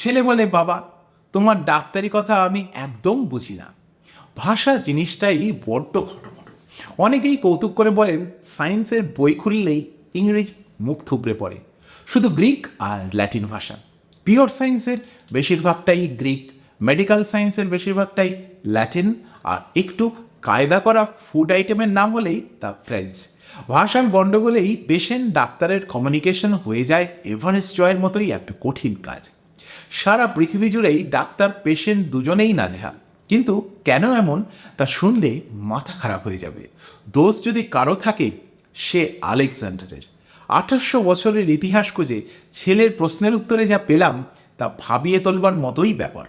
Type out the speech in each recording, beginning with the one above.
ছেলে বলে, বাবা, তোমার ডাক্তারি কথা আমি একদম বুঝি না। ভাষা জিনিসটাই বড্ড ঘটমট অনেকেই কৌতুক করে বলেন, সায়েন্সের বই খুললেই ইংরেজি মুখ থুবড়ে পড়ে। শুধু গ্রিক আর ল্যাটিন ভাষা। পিওর সায়েন্সের বেশিরভাগটাই গ্রিক, মেডিকেল সায়েন্সের বেশিরভাগটাই ল্যাটিন, আর একটু কায়দা করা ফুড আইটেমের নাম হলেই তা ফ্রেঞ্চ। ভাষার গণ্ডগোলেই পেশেন্ট ডাক্তারের কমিউনিকেশন হয়ে যায় এভারেস্ট জয়ের মতোই একটা কঠিন কাজ। সারা পৃথিবী জুড়েই ডাক্তার পেশেন্ট দুজনেই নাজেহাল। কিন্তু কেন এমন? তা শুনলে মাথা খারাপ হয়ে যাবে। দোষ যদি কারও থাকে, সে আলেকজান্ডারের। আঠাশশো বছরের ইতিহাস খুঁজে ছেলের প্রশ্নের উত্তরে যা পেলাম, তা ভাবিয়ে তোলবার মতোই ব্যাপার।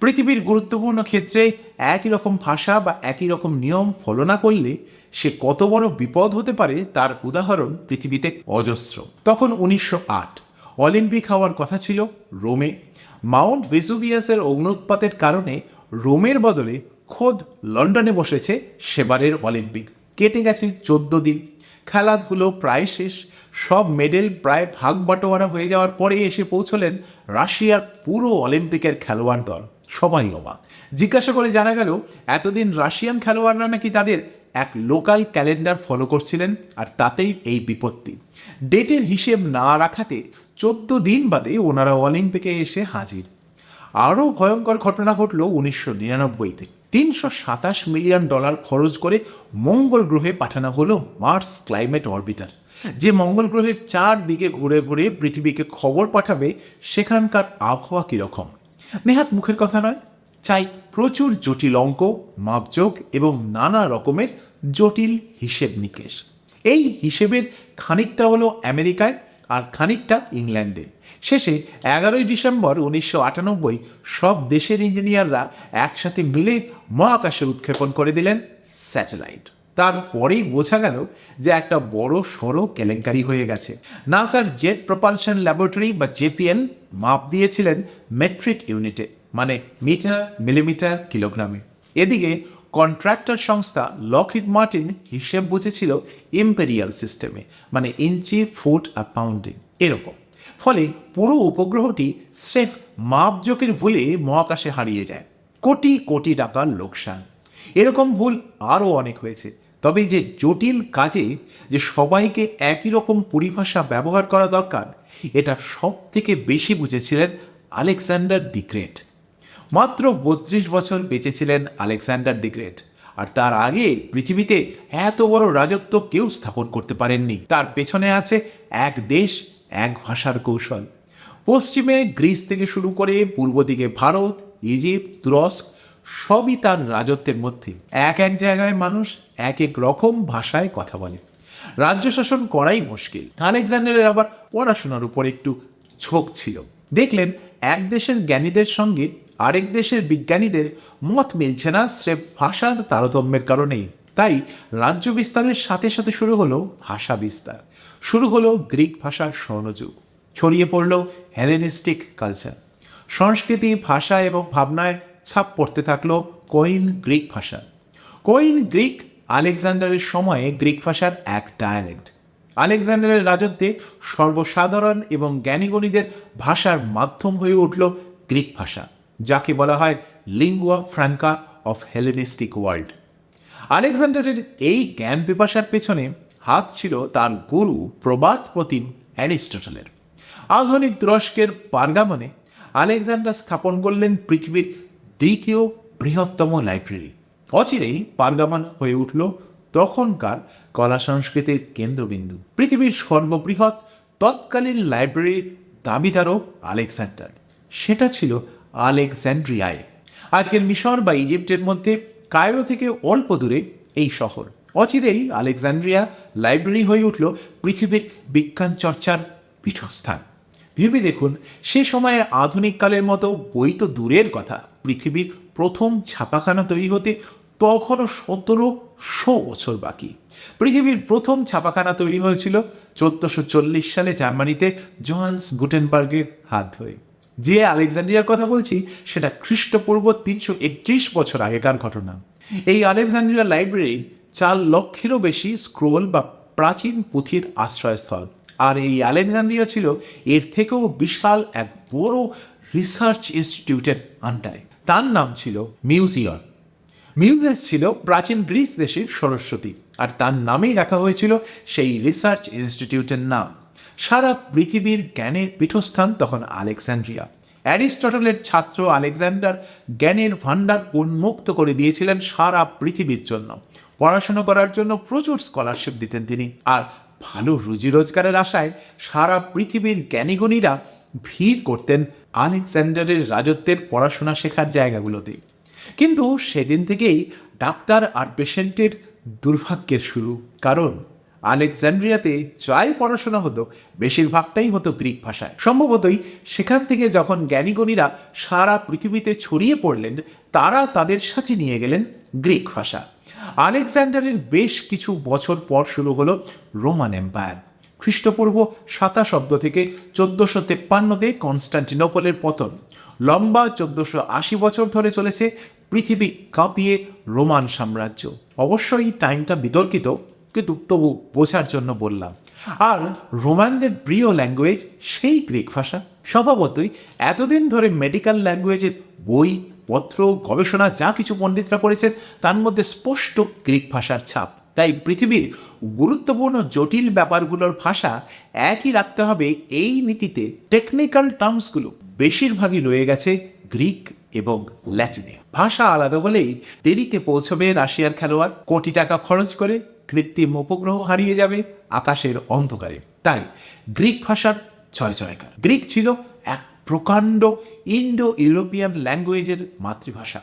পৃথিবীর গুরুত্বপূর্ণ ক্ষেত্রে একই রকম ভাষা বা একই রকম নিয়ম ফলো না করলে সে কত বড় বিপদ হতে পারে, তার উদাহরণ পৃথিবীতে অজস্র। তখন উনিশশো আট অলিম্পিক হওয়ার কথা ছিল রোমে। মাউন্ট ভেসুভিয়াসের অগ্নুৎপাতের কারণে রোমের বদলে খোদ লন্ডনে বসেছে সেবারের অলিম্পিক। কেটে গেছে চোদ্দ দিন। খেলাধুলো প্রায় শেষ। সব মেডেল প্রায় ভাগ বাটোয়ারা হয়ে যাওয়ার পরে এসে পৌঁছলেন রাশিয়ার পুরো অলিম্পিকের খেলোয়াড় দল। সবাই অবাক। জিজ্ঞাসা করে জানা গেল, এতদিন রাশিয়ান খেলোয়াড়রা নাকি তাদের এক লোকাল ক্যালেন্ডার ফলো করছিলেন আর তাতেই এই বিপত্তি। ডেটের হিসেব না রাখাতে চোদ্দ দিন বাদে ওনারা অলিম্পিকে এসে হাজির। আরও ভয়ঙ্কর ঘটনা ঘটল উনিশশো নিরানব্বইতে। তিনশো সাতাশ মিলিয়ন ডলার খরচ করে মঙ্গল গ্রহে পাঠানো হলো মার্স ক্লাইমেট অরবিটার যে মঙ্গল গ্রহের চারদিকে ঘুরে ঘুরে পৃথিবীকে খবর পাঠাবে, সেখানকার আবহাওয়া কীরকম? নেহাত মুখের কথা নয়। চাই প্রচুর জটিল অঙ্ক মাপযোগ এবং নানা রকমের জটিল হিসেব নিকেশ। এই হিসেবের খানিকটা হলো আমেরিকায় আর খানিকটা ইংল্যান্ডে। শেষে এগারোই ডিসেম্বর উনিশশো আটানব্বই সব দেশের ইঞ্জিনিয়াররা একসাথে মিলে মহাকাশে উৎক্ষেপণ করে দিলেন স্যাটেলাইট। তারপরেই বোঝা গেল যে একটা বড় সড়ো কেলেঙ্কারি হয়ে গেছে। নাসার জেট প্রপালশন ল্যাবরেটরি বা জেপিএল মাপ দিয়েছিলেন মেট্রিক ইউনিটে মানে মিটার, মিলিমিটার, কিলোগ্রামে। এদিকে কন্ট্রাক্টর সংস্থা লকহিড মার্টিন হিসেব বুঝেছিল ইম্পেরিয়াল সিস্টেমে মানে ইঞ্চি ফুট আর পাউন্ডে এরকম। ফলে পুরো উপগ্রহটি স্রেফ মাপজোকের ভুলে মহাকাশে হারিয়ে যায়। কোটি কোটি টাকার লোকসান। এরকম ভুল আরও অনেক হয়েছে। তবে যে জটিল কাজে যে সবাইকে একই রকম পরিভাষা ব্যবহার করা দরকার, এটা সব থেকে বেশি বুঝেছিলেন আলেকজান্ডার দি গ্রেট। মাত্র বত্রিশ বছর বেঁচেছিলেন আলেকজান্ডার দি গ্রেট, আর তার আগে পৃথিবীতে এত বড় রাজত্ব কেউ স্থাপন করতে পারেননি। তার পেছনে আছে এক দেশ, এক ভাষার কৌশল। পশ্চিমে গ্রিস থেকে শুরু করে পূর্ব দিকে ভারত ইজিপ্ট তুরস্ক, সবই তার রাজত্বের মধ্যে। এক এক জায়গায় মানুষ এক এক রকম ভাষায় কথা বলে। রাজ্য শাসন করাই মুশকিল। আলেকজান্ডারের আবার পড়াশোনার উপর একটু ঝোঁক ছিল। দেখলেন, এক দেশের জ্ঞানীদের সঙ্গে আরেক দেশের বিজ্ঞানীদের মত মিলছে না স্রেফ ভাষার তারতম্যের কারণেই। তাই রাজ্য বিস্তারের সাথে সাথে শুরু হলো ভাষা বিস্তার। শুরু হলো গ্রিক ভাষার স্বর্ণযুগ। ছড়িয়ে পড়ল হেলেনিস্টিক কালচার। সংস্কৃতি, ভাষা এবং ভাবনায় ছাপ পড়তে থাকল কোইন গ্রিক ভাষা। কোইন গ্রিক আলেকজান্ডারের সময়ে গ্রিক ভাষার এক ডায়ালেক্ট। আলেকজান্ডারের রাজত্বে সর্বসাধারণ এবং জ্ঞানীগণীদের ভাষার মাধ্যম হয়ে উঠল গ্রিক ভাষা। যাকে বলা হয় lingua franca of Hellenistic world. আলেকজান্ডারের এই জ্ঞান পিপাসার পেছনে হাত ছিল তার গুরু প্রবাদ প্রতিম অ্যারিস্টটলের। আধুনিক তুরস্কের পারগামনে আলেকজান্ডার স্থাপন করলেন পৃথিবীর দ্বিতীয় বৃহত্তম লাইব্রেরি। অচিরেই পারগামন হয়ে উঠল তখনকার কলা সংস্কৃতির কেন্দ্রবিন্দু। পৃথিবীর সর্ববৃহৎ তৎকালীন লাইব্রেরির দাবিদারও আলেকজান্ডার। সেটা ছিল আলেকজান্ড্রিয়ায় আজকের মিশর বা ইজিপ্টের মধ্যে কায়রো থেকে অল্প দূরে এই শহর। অচিরেই আলেকজান্ড্রিয়া লাইব্রেরি হয়ে উঠল পৃথিবীর বিজ্ঞান চর্চার পীঠস্থান। ভেবে দেখুন, সে সময়ে আধুনিক কালের মতো বই তো দূরের কথা। পৃথিবীর প্রথম ছাপাখানা তৈরি হতে তখনও সতেরোশো বছর বাকি। পৃথিবীর প্রথম ছাপাখানা তৈরি হয়েছিল চোদ্দশো চল্লিশ সালে জার্মানিতে জোহান্স গুটেনবার্গের হাত ধরে। যে আলেকজান্ড্রিয়ার কথা বলছি, সেটা খ্রিস্টপূর্ব তিনশো একত্রিশ বছর আগেকার ঘটনা। এই আলেকজান্ড্রিয়া লাইব্রেরি চার লক্ষেরও বেশি স্ক্রোল বা প্রাচীন পুঁথির আশ্রয়স্থল। আর এই আলেকজান্ড্রিয়া ছিল এর থেকেও বিশাল এক বড় রিসার্চ ইনস্টিটিউটের আন্ডারে। তার নাম ছিল মিউজিয়ম মিউজেস ছিল প্রাচীন গ্রিস দেশের সরস্বতী, আর তার নামেই রাখা হয়েছিল সেই রিসার্চ ইনস্টিটিউটের নাম। সারা পৃথিবীর জ্ঞানের পীঠস্থান তখন আলেকজান্ড্রিয়া অ্যারিস্টটলের ছাত্র আলেকজান্ডার জ্ঞানের ভাণ্ডার উন্মুক্ত করে দিয়েছিলেন সারা পৃথিবীর জন্য। পড়াশোনা করার জন্য প্রচুর স্কলারশিপ দিতেন তিনি। আর ভালো রুজি রোজগারের আশায় সারা পৃথিবীর জ্ঞানীগুণীরা ভিড় করতেন আলেকজান্ডারের রাজত্বের পড়াশোনা শেখার জায়গাগুলোতে। কিন্তু সেদিন থেকেই ডাক্তার আর পেশেন্টের দুর্ভাগ্যের শুরু। কারণ আলেকজান্ড্রিয়াতে যাই পড়াশোনা হতো, বেশিরভাগটাই হতো গ্রিক ভাষায়। সম্ভবতই সেখান থেকে যখন জ্ঞানীগণীরা সারা পৃথিবীতে ছড়িয়ে পড়লেন, তারা তাদের সাথে নিয়ে গেলেন গ্রিক ভাষা। আলেকজান্ডারের বেশ কিছু বছর পর শুরু হলো রোমান এম্পায়ার। খ্রিস্টপূর্ব সাতাশ শব্দ থেকে চোদ্দশো তেপ্পান্নতে কনস্টান্টিনোপলের পতন। লম্বা চোদ্দশো আশি বছর ধরে চলেছে পৃথিবী কাঁপিয়ে রোমান সাম্রাজ্য। অবশ্যই টাইমটা বিতর্কিত। কিন্তু তবু বোঝার জন্য বললাম। আর রোমানদের প্রিয় ল্যাঙ্গুয়েজ সেই গ্রিক ভাষা। স্বভাবতই এতদিন ধরে মেডিকেল ল্যাঙ্গুয়েজের বই, পত্র, গবেষণা যা কিছু পণ্ডিতরা করেছেন তার মধ্যে স্পষ্ট গ্রিক ভাষার ছাপ। তাই পৃথিবীর গুরুত্বপূর্ণ জটিল ব্যাপারগুলোর ভাষা একই রাখতে হবে এই নীতিতে। টেকনিক্যাল টার্মসগুলো বেশিরভাগই রয়ে গেছে গ্রিক এবং ল্যাটিনে। ভাষা আলাদা হলেই দেরিতে পৌঁছবে রাশিয়ার খেলোয়াড়। কোটি টাকা খরচ করে কৃত্রিম উপগ্রহ হারিয়ে যাবে আকাশের অন্ধকারে। তাই গ্রিক ভাষার ছয় জয়কার গ্রিক ছিল এক প্রকাণ্ড ইন্ডো ইউরোপিয়ান ল্যাঙ্গুয়েজের মাতৃভাষা।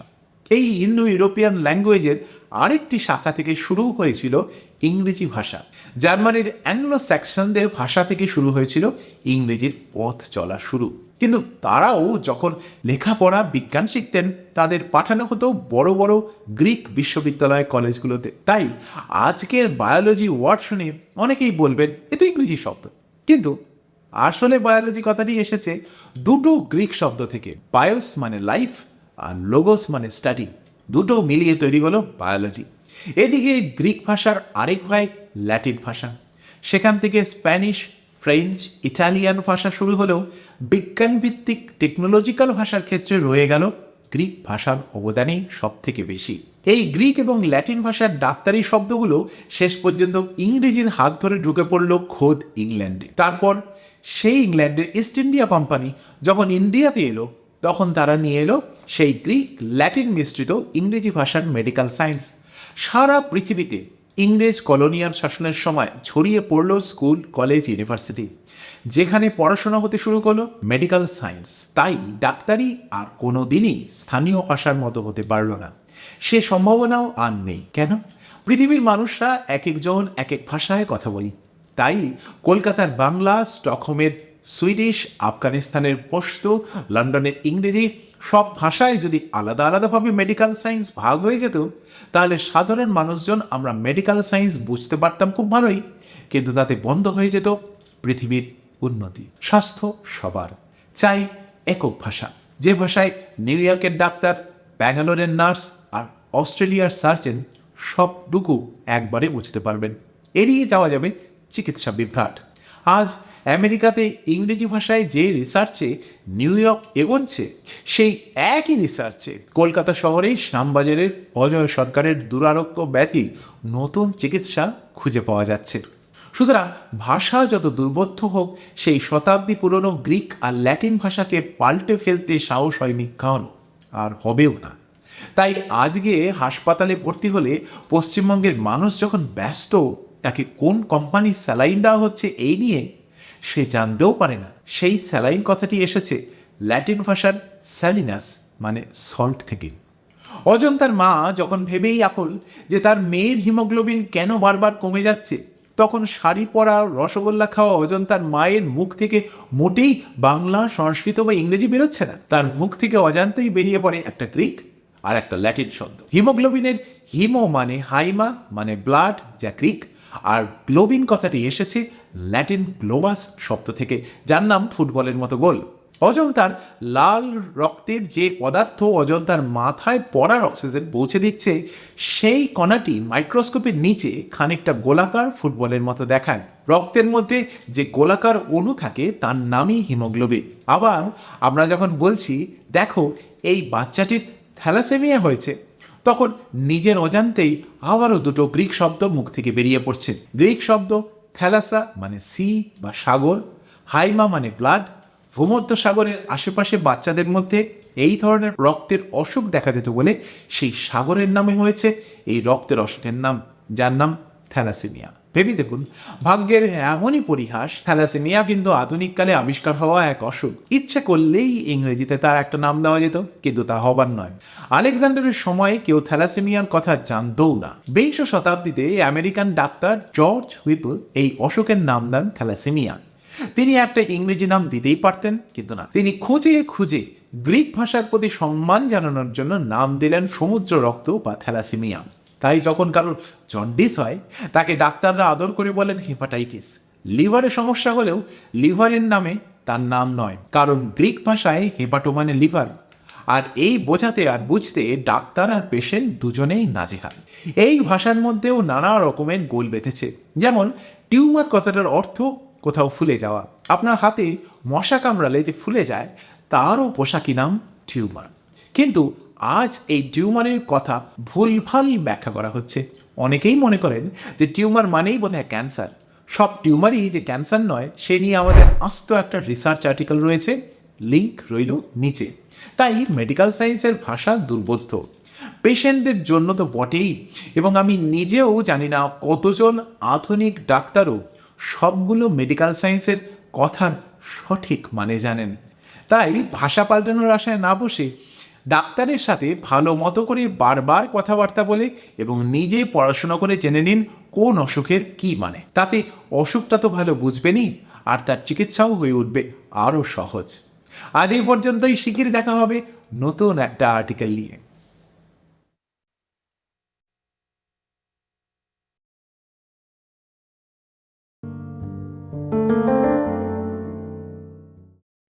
এই ইন্ডো ইউরোপিয়ান ল্যাঙ্গুয়েজের আরেকটি শাখা থেকে শুরু হয়েছিল ইংরেজি ভাষা। জার্মানির অ্যাংলো স্যাকশনদের ভাষা থেকে শুরু হয়েছিল ইংরেজির পথ চলা শুরু। কিন্তু তারাও যখন লেখাপড়া, বিজ্ঞান শিখতেন, তাদের পাঠানো হতো বড় বড় গ্রিক বিশ্ববিদ্যালয় কলেজগুলোতে। তাই আজকের বায়োলজি ওয়ার্ড শুনে অনেকেই বলবেন, এ তো ইংরেজি শব্দ। কিন্তু আসলে বায়োলজি কথাটি এসেছে দুটো গ্রিক শব্দ থেকে। বায়োস মানে লাইফ আর লোগোস মানে স্টাডি। দুটো মিলিয়ে তৈরি হলো বায়োলজি। এদিকে গ্রিক ভাষার আরেক ভাই ল্যাটিন ভাষা। সেখান থেকে স্প্যানিশ ফ্রেঞ্চ ইটালিয়ান ভাষা শুরু হলেও বিজ্ঞানভিত্তিক টেকনোলজিক্যাল ভাষার ক্ষেত্রে রয়ে গেল গ্রিক ভাষার অবদানেই সব থেকে বেশি। এই গ্রিক এবং ল্যাটিন ভাষার ডাক্তারি শব্দগুলো শেষ পর্যন্ত ইংরেজির হাত ধরে ঢুকে পড়ল খোদ ইংল্যান্ডে। তারপর সেই ইংল্যান্ডের ইস্ট ইন্ডিয়া কোম্পানি যখন ইন্ডিয়াতে এলো, তখন তারা নিয়ে এলো সেই গ্রিক ল্যাটিন মিশ্রিত ইংরেজি ভাষার মেডিকেল সায়েন্স সারা পৃথিবীতে ইংরেজ কলোনিয়াল শাসনের সময় ছড়িয়ে পড়ল স্কুল, কলেজ, ইউনিভার্সিটি। যেখানে পড়াশোনা হতে শুরু করল মেডিকেল সায়েন্স। তাই ডাক্তারি আর কোনো দিনই স্থানীয় ভাষার মতো হতে পারল না। সে সম্ভাবনাও আর নেই। কেন? পৃথিবীর মানুষরা এক একজন এক এক ভাষায় কথা বলি। তাই কলকাতার বাংলা, স্টকহোমের, সুইডিশ, আফগানিস্তানের পশতু লন্ডনের ইংরেজি সব ভাষায় যদি আলাদা আলাদাভাবে মেডিকেল সায়েন্স ভাগ হয়ে যেত, তাহলে সাধারণ মানুষজন আমরা মেডিকেল সায়েন্স বুঝতে পারতাম খুব ভালোই, কিন্তু তাতে বন্ধ হয়ে যেত পৃথিবীর উন্নতি। স্বাস্থ্য সবার, চাই একক ভাষা। যে ভাষায় নিউ ইয়র্কের ডাক্তার, ব্যাঙ্গালোরের নার্স আর অস্ট্রেলিয়ার সার্জন সবটুকু একবারে বুঝতে পারবেন। এড়িয়ে যাওয়া যাবে চিকিৎসা বিভ্রাট। আজ আমেরিকাতে ইংরেজি ভাষায় যে রিসার্চে নিউ ইয়র্ক এগোচ্ছে, সেই একই রিসার্চে কলকাতা শহরেই শ্যামবাজারের অজয় সরকারের দুরারোগ্য ব্যতি নতুন চিকিৎসা খুঁজে পাওয়া যাচ্ছে। সুতরাং ভাষা যত দুর্বোধ্য হোক, সেই শতাব্দী পুরনো গ্রিক আর ল্যাটিন ভাষাকে পাল্টে ফেলতে সাহস হয়নি কারণ আর হবেও না। তাই আজকে হাসপাতালে ভর্তি হলে পশ্চিমবঙ্গের মানুষ যখন ব্যস্ত, তাকে কোন কোম্পানির স্যালাইন দেওয়া হচ্ছে এই নিয়ে সে জানতেও পারে না। সেই স্যালাইন কথাটি এসেছে ল্যাটিন ভাষার স্যালিনাস মানে সল্ট থেকে। অজন্তার মা যখন ভেবেই আকুল যে তার মেয়ের হিমোগ্লোবিন কেন বারবার কমে যাচ্ছে, তখন শাড়ি পরা, রসগোল্লা খাওয়া অজন্তার মায়ের মুখ থেকে মোটেই বাংলা, সংস্কৃত বা ইংরেজি বেরোচ্ছে না। তার মুখ থেকে অজান্তেই বেরিয়ে পড়ে একটা গ্রিক আর একটা ল্যাটিন শব্দ। হিমোগ্লোবিনের হিমো মানে হাইমা মানে ব্লাড যা গ্রিক। আর গ্লোবিন কথাটি এসেছে ল্যাটিন গ্লোবাস শব্দ থেকে, যার নাম ফুটবলের মতো গোল। অজন্তার লাল রক্তের যে পদার্থ অজন্তার মাথায় পড়ার অক্সিজেন পৌঁছে দিচ্ছে, সেই কণাটি মাইক্রোস্কোপের নিচে খানিকটা গোলাকার ফুটবলের মতো দেখায়। রক্তের মধ্যে যে গোলাকার অণু থাকে, তার নামই হিমোগ্লোবিন। আবার আমরা যখন বলছি, দেখো, এই বাচ্চাটির থ্যালাসেমিয়া হয়েছে। তখন নিজের অজান্তেই আবারও দুটো গ্রিক শব্দ মুখ থেকে বেরিয়ে পড়ছে। গ্রিক শব্দ থ্যালাসা মানে সি বা সাগর, হাইমা মানে ব্লাড ভূমধ্য সাগরের আশেপাশে বাচ্চাদের মধ্যে এই ধরনের রক্তের অসুখ দেখা যেত বলে সেই সাগরের নামে হয়েছে এই রক্তের অসুখের নাম, যার নাম থ্যালাসেমিয়া। ভেবে দেখুন, ভাগ্যের এমনই পরিহাস, থ্যালাসেমিয়া কিন্তু আধুনিককালে আবিষ্কার হওয়া এক অসুখ। ইচ্ছে করলেই ইংরেজিতে তার একটা নাম দেওয়া যেত, কিন্তু তা হবার নয়। আলেকজান্ডারের সময়ে কেউ থ্যালাসেমিয়ার কথা জানতও না। বিংশ শতাব্দীতে আমেরিকান ডাক্তার জর্জ হুইপল এই অসুখের নাম দেন থ্যালাসেমিয়া। তিনি একটা ইংরেজি নাম দিতেই পারতেন, কিন্তু না। তিনি খুঁজে খুঁজে গ্রিক ভাষার প্রতি সম্মান জানানোর জন্য নাম দিলেন সমুদ্র রক্ত বা থ্যালাসেমিয়া। তাই যখন কারোর জন্ডিস হয়, তাকে ডাক্তাররা আদর করে বলেন হেপাটাইটিস। লিভারের সমস্যা হলেও লিভারের নামে তার নাম নয়, কারণ গ্রিক ভাষায় হেপাটো মানে লিভার। আর এই বোঝাতে আর বুঝতে ডাক্তার আর পেশেন্ট দুজনেই নাজেহাল। এই ভাষার মধ্যেও নানা রকমের গোল বেঁধেছে, যেমন টিউমার কথাটার অর্থ কোথাও ফুলে যাওয়া। আপনার হাতে মশা কামড়ালে যে ফুলে যায়, তারও পোশাকি নাম টিউমার। কিন্তু আজ এই টিউমারের কথা ভুলভাল ব্যাখ্যা করা হচ্ছে। অনেকেই মনে করেন যে টিউমার মানেই বোধ হয় ক্যান্সার। সব টিউমারই যে ক্যান্সার নয়, সে নিয়ে আমাদের আস্ত একটা রিসার্চ আর্টিকেল রয়েছে লিঙ্ক রইল নিচে। তাই মেডিকেল সায়েন্সের ভাষা দুর্বোধ্য। পেশেন্টদের জন্য তো বটেই, এবং আমি নিজেও জানি না কতজন আধুনিক ডাক্তারও সবগুলো মেডিকেল সায়েন্সের কথার সঠিক মানে জানেন। তাই ভাষা পাল্টানোর আশায় না বসে ডাক্তারের সাথে ভালো মতো করে বারবার কথাবার্তা বলে এবং নিজে পড়াশোনা করে জেনে নিন কোন অসুখের কি মানে। তাতে অসুখটা তো ভালো বুঝবেনই, আর তার চিকিৎসাও হয়ে উঠবে আরও সহজ। আজ এই পর্যন্তই শিগগির দেখা হবে নতুন একটা আর্টিকেল নিয়ে।